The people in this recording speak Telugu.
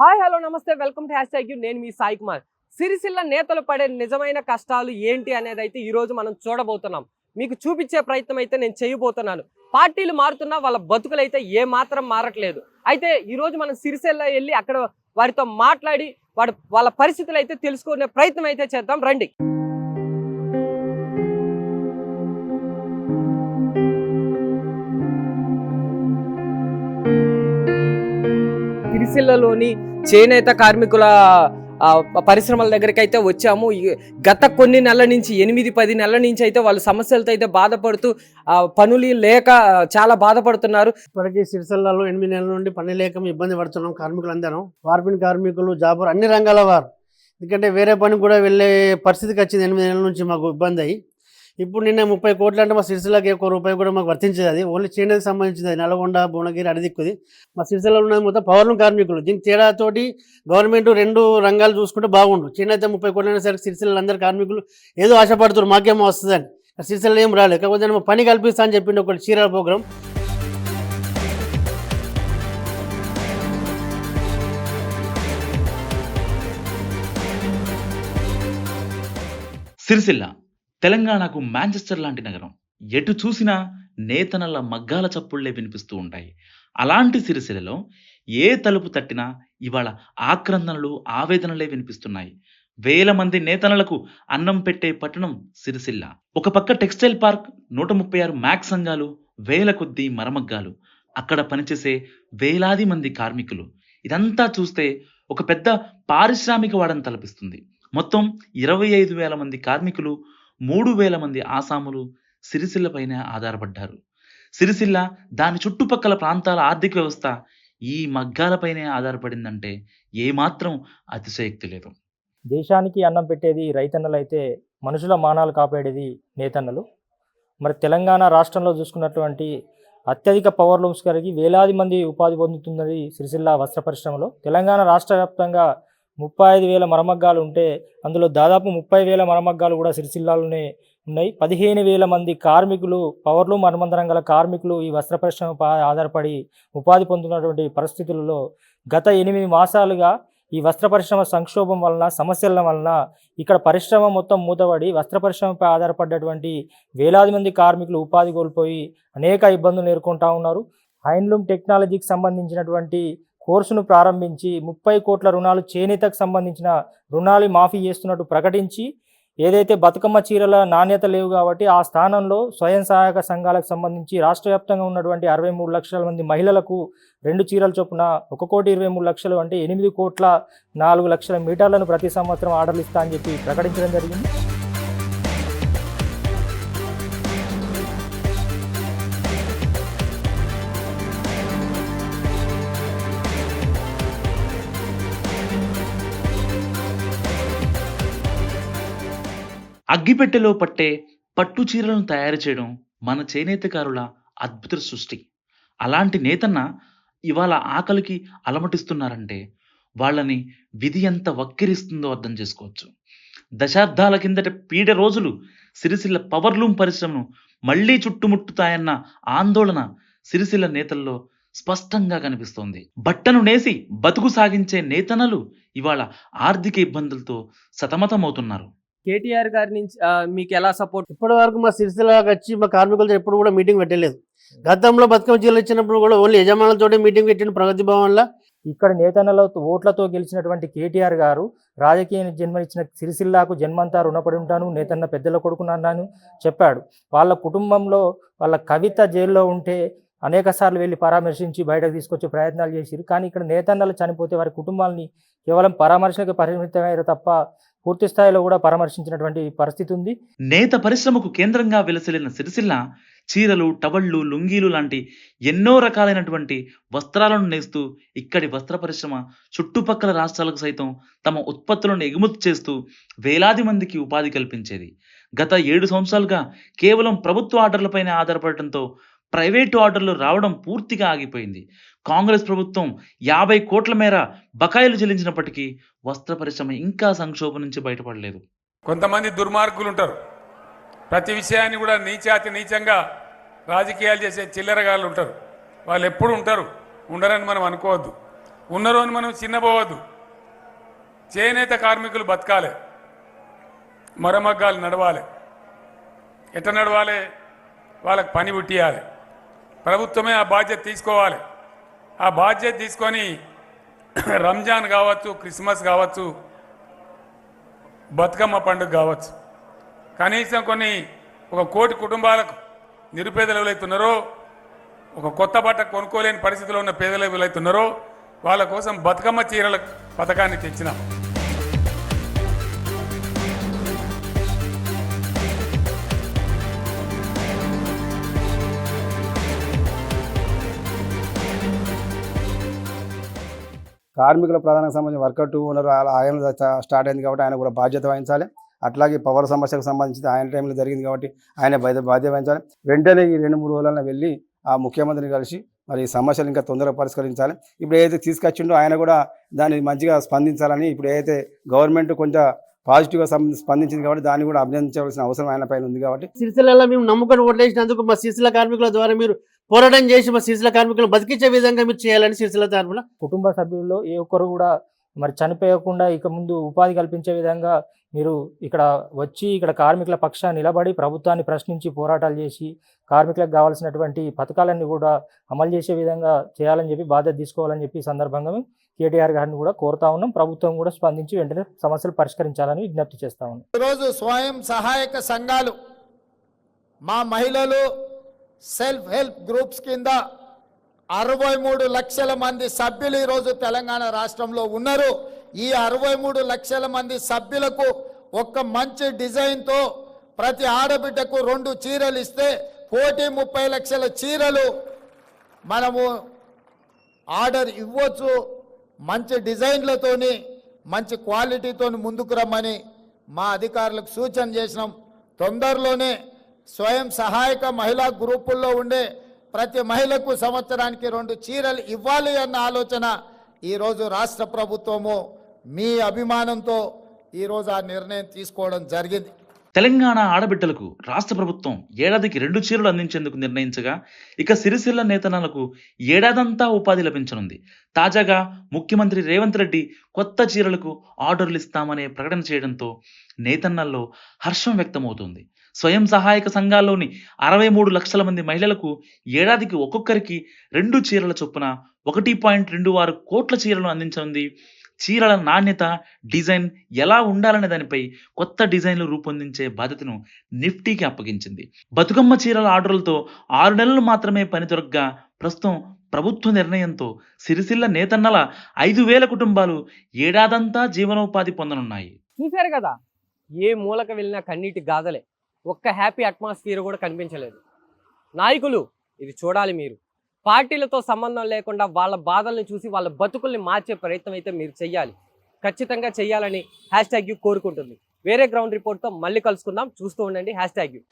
హాయ్ హలో నమస్తే వెల్కమ్ టు హ్యాష్ ట్యాగ్ నేను మీ సాయి కుమార్. సిరిసిల్ల నేతలు పడే నిజమైన కష్టాలు ఏంటి అనేది అయితే ఈ రోజు మనం చూడబోతున్నాం. మీకు చూపించే ప్రయత్నం అయితే నేను చేయబోతున్నాను. పార్టీలు మారుతున్నా వాళ్ళ బతుకులు అయితే ఏ మాత్రం మారట్లేదు. అయితే ఈ రోజు మనం సిరిసిల్ల వెళ్ళి అక్కడ వారితో మాట్లాడి వాడు వాళ్ళ పరిస్థితులు అయితే తెలుసుకునే ప్రయత్నం అయితే చేద్దాం. రండి. సిరిసిల్లలోని చేనేత కార్మికుల పరిశ్రమల దగ్గరికి అయితే వచ్చాము గత కొన్ని నెలల నుంచి ఎనిమిది పది నెలల నుంచి అయితే వాళ్ళు సమస్యలతో అయితే బాధపడుతూ పనులు లేక చాలా బాధపడుతున్నారు. ఇప్పటికీ సిరిసిల్లలో ఎనిమిది నెలల నుండి పని లేక ఇబ్బంది పడుతున్నాం కార్మికులందరం. వార్పిన్ కార్మికులు జాబర్ అన్ని రంగాల వారు. ఎందుకంటే వేరే పని కూడా వెళ్ళే పరిస్థితికి వచ్చింది ఎనిమిది నెలల నుంచి మాకు ఇబ్బంది అయ్యి ఇప్పుడు నిన్న ముప్పై కోట్లు అంటే మా సిరిసిల్లకి ఒక రూపాయి కూడా మాకు వర్తించేది అది. ఓన్లీ చేనేతకి సంబంధించింది అది. నల్గొండ భువనగిరి అడిదిక్కుది మా సిరిసిల్లలో ఉన్నది మొత్తం పవర్లు కార్మికులు. దీని తేడాతోటి గవర్నమెంట్ రెండు రంగాలు చూసుకుంటే బాగుండు. చేనేత ముప్పై కోట్లు అయినా సరే సిరిసిల్ల అందరు కార్మికులు ఏదో ఆశపడుతున్నారు మాకేమో వస్తుందని. సిరిసిల్ల ఏం రాలేదు. కాకపోతే పని కల్పిస్తా అని చెప్పిండు ఒకటి చీరాల ప్రోగ్రామ్ సిరిసిల్ల తెలంగాణకు మాంచెస్టర్ లాంటి నగరం. ఎటు చూసినా నేతనల మగ్గాల చప్పుళ్ళే వినిపిస్తూ ఉంటాయి. అలాంటి సిరిసిల్లలో ఏ తలుపు తట్టినా ఇవాళ ఆక్రందనలు ఆవేదనలే వినిపిస్తున్నాయి. వేల మంది నేతనలకు అన్నం పెట్టే పట్టణం సిరిసిల్ల. ఒక పక్క టెక్స్టైల్ పార్క్ నూట ముప్పై ఆరు మ్యాక్ సంఘాలు వేల కొద్దీ మరమగ్గాలు. అక్కడ పనిచేసే వేలాది మంది కార్మికులు. ఇదంతా చూస్తే ఒక పెద్ద పారిశ్రామిక వాడని తలపిస్తుంది. మొత్తం ఇరవై ఐదు వేల మంది కార్మికులు మూడు వేల మంది ఆసాములు సిరిసిల్లపైనే ఆధారపడ్డారు. సిరిసిల్ల దాని చుట్టుపక్కల ప్రాంతాల ఆర్థిక వ్యవస్థ ఈ మగ్గాలపైనే ఆధారపడిందంటే ఏమాత్రం అతిశయక్తి లేదు. దేశానికి అన్నం పెట్టేది రైతన్నలు అయితే మనుషుల మానాలు కాపాడేది నేతన్నలు. మరి తెలంగాణ రాష్ట్రంలో చూసుకున్నటువంటి అత్యధిక పవర్ లూమ్స్ కలిగి వేలాది మంది ఉపాధి పొందుతున్నది సిరిసిల్ల వస్త్ర పరిశ్రమలో తెలంగాణ రాష్ట్ర వ్యాప్తంగా ముప్పై ఐదు వేల మరమగ్గాలు ఉంటే అందులో దాదాపు ముప్పై వేల మరమగ్గాలు కూడా సిరిసిల్లాలోనే ఉన్నాయి. పదిహేను వేల మంది కార్మికులు పవర్లు మర్మంతరం గల కార్మికులు ఈ వస్త్ర పరిశ్రమపై ఆధారపడి ఉపాధి పొందుతున్నటువంటి పరిస్థితులలో గత ఎనిమిది మాసాలుగా ఈ వస్త్ర పరిశ్రమ సంక్షోభం వలన సమస్యల వలన ఇక్కడ పరిశ్రమ మొత్తం మూతబడి వస్త్ర పరిశ్రమపై ఆధారపడ్డటువంటి వేలాది మంది కార్మికులు ఉపాధి కోల్పోయి అనేక ఇబ్బందులు ఎదుర్కొంటా ఉన్నారు. హ్యాండ్లూమ్ టెక్నాలజీకి సంబంధించినటువంటి కోర్సును ప్రారంభించి ముప్పై కోట్ల రుణాలు చేనేతకు సంబంధించిన రుణాలు మాఫీ చేస్తున్నట్టు ప్రకటించి ఏదైతే బతుకమ్మ చీరల నాణ్యత లేవు కాబట్టి ఆ స్థానంలో స్వయం సహాయక సంఘాలకు సంబంధించి రాష్ట్ర వ్యాప్తంగా ఉన్నటువంటి అరవై మూడు లక్షల మంది మహిళలకు రెండు చీరల చొప్పున ఒక కోటి ఇరవై మూడు లక్షలు అంటే ఎనిమిది కోట్ల నాలుగు లక్షల మీటర్లను ప్రతి సంవత్సరం ఆర్డర్లు ఇస్తా అని చెప్పి ప్రకటించడం జరిగింది. అగ్గిపెట్టెలో పట్టే పట్టు చీరలను తయారు చేయడం మన చేనేతకారుల అద్భుత సృష్టి. అలాంటి నేతన్న ఇవాళ ఆకలికి అలమటిస్తున్నారంటే వాళ్ళని విధి ఎంత వక్కిరిస్తుందో అర్థం చేసుకోవచ్చు. దశాబ్దాల కిందట పీడ రోజులు సిరిసిల్ల పవర్లూమ్ పరిశ్రమను మళ్ళీ చుట్టుముట్టుతాయన్న ఆందోళన సిరిసిల్ల నేతల్లో స్పష్టంగా కనిపిస్తోంది. బట్టను నేసి బతుకు సాగించే నేతనలు ఇవాళ ఆర్థిక ఇబ్బందులతో సతమతమవుతున్నారు. కేటీఆర్ గారి నుంచి మీకు ఎలా సపోర్ట్ ఇప్పటి వరకు మా సిరిసిల్లకి వచ్చి మా కార్మికులతో ఎప్పుడు కూడా మీటింగ్ పెట్టలేదు. గతంలో బతుకమ్మ జిల్లా ఇచ్చినప్పుడు కూడా ఓన్లీ యజమానులతోటే మీటింగ్ పెట్టిన ప్రగతి భవన్లో. ఇక్కడ నేతన్నల ఓట్లతో గెలిచినటువంటి కేటీఆర్ గారు రాజకీయ జన్మనిచ్చిన సిరిసిల్లాకు జన్మంతా రుణపడి ఉంటాను నేతన్న పెద్దల కొడుకునన్నాను చెప్పాడు. వాళ్ళ కుటుంబంలో వాళ్ళ కవిత జైల్లో ఉంటే అనేక సార్లు వెళ్ళి పరామర్శించి బయటకు తీసుకొచ్చే ప్రయత్నాలు చేసిరు కానీ ఇక్కడ నేతన్నలు చనిపోతే వారి కుటుంబాలని కేవలం పరామర్శలకు పరిమితమయ్యారు తప్ప పూర్తి స్థాయిలో కూడా పరామర్శించినటువంటి పరిస్థితి ఉంది. నేత పరిశ్రమకు కేంద్రంగా వెలసిల్లిన సిరిసిల్ల చీరలు టవళ్ళు లుంగీలు లాంటి ఎన్నో రకాలైనటువంటి వస్త్రాలను నేస్తూ ఇక్కడి వస్త్ర పరిశ్రమ చుట్టుపక్కల రాష్ట్రాలకు సైతం తమ ఉత్పత్తులను ఎగుమతి చేస్తూ వేలాది మందికి ఉపాధి కల్పించేది. గత ఏడు సంవత్సరాలుగా కేవలం ప్రభుత్వ ఆర్డర్లపైనే ఆధారపడటంతో ప్రైవేటు ఆర్డర్లు రావడం పూర్తిగా ఆగిపోయింది. కాంగ్రెస్ ప్రభుత్వం యాభై కోట్ల మేర బకాయిలు చెల్లించినప్పటికీ వస్త్ర పరిశ్రమ ఇంకా సంక్షోభం నుంచి బయటపడలేదు. కొంతమంది దుర్మార్గులు ఉంటారు ప్రతి విషయాన్ని కూడా నీచాతి నీచంగా రాజకీయాలు చేసే చిల్లరగాళ్ళు ఉంటారు వాళ్ళు ఎప్పుడు ఉంటారు. ఉండరని మనం అనుకోవద్దు. ఉన్నరు అని మనం చిన్నపోవద్దు చేనేత కార్మికులు బతకాలి. మరమగ్గాలు నడవాలి. ఎట్ట నడవాలి? వాళ్ళకి పని పుట్టియాలి. ప్రభుత్వమే ఆ బాధ్యత తీసుకోవాలి. ఆ బాధ్యత తీసుకొని రంజాన్ కావచ్చు క్రిస్మస్ కావచ్చు బతుకమ్మ పండుగ కావచ్చు. కనీసం కొన్ని ఒక కోటి కుటుంబాలకు నిరుపేదలు ఎవరైతున్నారో ఒక కొత్త బట్ట కొనుక్కోలేని పరిస్థితిలో ఉన్న పేదలు ఎవరైతున్నారో వాళ్ళ కోసం బతుకమ్మ చీరల పథకాన్ని తెచ్చినాం. కార్మికుల ప్రధాన సంబంధించిన వర్కర్ టూ ఓనర్ ఆయన స్టార్ట్ అయింది కాబట్టి ఆయన కూడా బాధ్యత వహించాలి. అట్లాగే పవర్ సమస్యకు సంబంధించి ఆయన టైంలో జరిగింది కాబట్టి ఆయన బాధ్యత వహించాలి. వెంటనే ఈ రెండు మూడు రోజులలో వెళ్ళి ఆ ముఖ్యమంత్రిని కలిసి మరి ఈ సమస్యలు ఇంకా తొందరగా పరిష్కరించాలి. ఇప్పుడు ఏదైతే తీసుకొచ్చిండో ఆయన కూడా దాన్ని మంచిగా స్పందించాలని ఇప్పుడు ఏదైతే గవర్నమెంట్ కొంచెం పాజిటివ్గా సం- స్పందించింది కాబట్టి దాన్ని కూడా అభినందించవలసిన అవసరం ఆయన పైన ఉంది కాబట్టి. సిరిసిల్లలో మేము నమ్ముకొని ఓట్లేసినందుకు మా సిరిసిల్ల కార్మికుల ద్వారా మీరు పోరాటం చేసి మా సిరిసిల్ల కార్మికులను బతికించే విధంగా మీరు చేయాలని సిరిసిల్ల తరఫున కుటుంబ సభ్యుల్లో ఏ ఒక్కరు కూడా మరి చనిపోయకుండా ఇక ముందు ఉపాధి కల్పించే విధంగా మీరు ఇక్కడ వచ్చి ఇక్కడ కార్మికుల పక్షాన్ని నిలబడి ప్రభుత్వాన్ని ప్రశ్నించి పోరాటాలు చేసి కార్మికులకు కావాల్సినటువంటి పథకాలన్నీ కూడా అమలు చేసే విధంగా చేయాలని చెప్పి బాధ్యత తీసుకోవాలని చెప్పి ఈ సందర్భంగా మేము కేటీఆర్ గారిని కూడా కోరుతా ఉన్నాం. ప్రభుత్వం కూడా స్పందించి వెంటనే సమస్యలు పరిష్కరించాలని విజ్ఞప్తి చేస్తా ఉన్నాం. ఈరోజు స్వయం సహాయక సంఘాలు మా మహిళలు సెల్ఫ్ హెల్ప్ గ్రూప్స్ కింద అరవై మూడు లక్షల మంది సభ్యులు ఈరోజు తెలంగాణ రాష్ట్రంలో ఉన్నారు. ఈ అరవై మూడు లక్షల మంది సభ్యులకు ఒక మంచి డిజైన్తో ప్రతి ఆడబిడ్డకు రెండు చీరలు ఇస్తే కోటి ముప్పై లక్షల చీరలు మనము ఆర్డర్ ఇవ్వచ్చు. మంచి డిజైన్లతోని మంచి క్వాలిటీతో ముందుకు రమ్మని మా అధికారులకు సూచన చేసినాం. తొందరలోనే స్వయం సహాయక మహిళా గ్రూపుల్లో ఉండే ప్రతి మహిళకు సంవత్సరానికి రెండు చీరలు ఇవ్వాలి అన్న ఆలోచన ఈరోజు రాష్ట్ర ప్రభుత్వము మీ అభిమానంతో ఈరోజు ఆ నిర్ణయం తీసుకోవడం జరిగింది. తెలంగాణ ఆడబిడ్డలకు రాష్ట్ర ప్రభుత్వం ఏడాదికి రెండు చీరలు అందించేందుకు నిర్ణయించగా ఇక సిరిసిల్ల నేతనాలకు ఏడాదంతా ఉపాధి లభించనుంది. తాజాగా ముఖ్యమంత్రి రేవంత్ రెడ్డి కొత్త చీరలకు ఆర్డర్లు ఇస్తామనే ప్రకటన చేయడంతో నేతన్నల్లో హర్షం వ్యక్తమవుతుంది. స్వయం సహాయక సంఘాల్లోని అరవై మూడు లక్షల మంది మహిళలకు ఏడాదికి ఒక్కొక్కరికి రెండు చీరల చొప్పున ఒకటి పాయింట్ రెండు ఆరు కోట్ల చీరలను అందించనుంది. చీరల నాణ్యత డిజైన్ ఎలా ఉండాలనే దానిపై కొత్త డిజైన్లు రూపొందించే బాధ్యతను నిఫ్టీకి అప్పగించింది. బతుకమ్మ చీరల ఆర్డర్లతో ఆరు నెలలు మాత్రమే పని దొరకగా ప్రస్తుతం ప్రభుత్వ నిర్ణయంతో సిరిసిల్ల నేతన్నల ఐదు వేల కుటుంబాలు ఏడాదంతా జీవనోపాధి పొందనున్నాయి. చూశారు కదా ఏ మూలక వెళ్ళినా కన్నీటి గాథలే ఒక్క హ్యాపీ అట్మాస్ఫియర్ కూడా కనిపించలేదు. నాయకులు ఇది చూడాలి మీరు. పార్టీలతో సంబంధం లేకుండా వాళ్ళ బాధల్ని చూసి వాళ్ళ బతుకుల్ని మార్చే ప్రయత్నం అయితే మీరు చెయ్యాలి. ఖచ్చితంగా చెయ్యాలని హ్యాష్ ట్యాగ్ యూ కోరుకుంటుంది. వేరే గ్రౌండ్ రిపోర్ట్తో మళ్ళీ కలుసుకుందాం. చూస్తూ ఉండండి హ్యాష్ ట్యాగ్ యూ.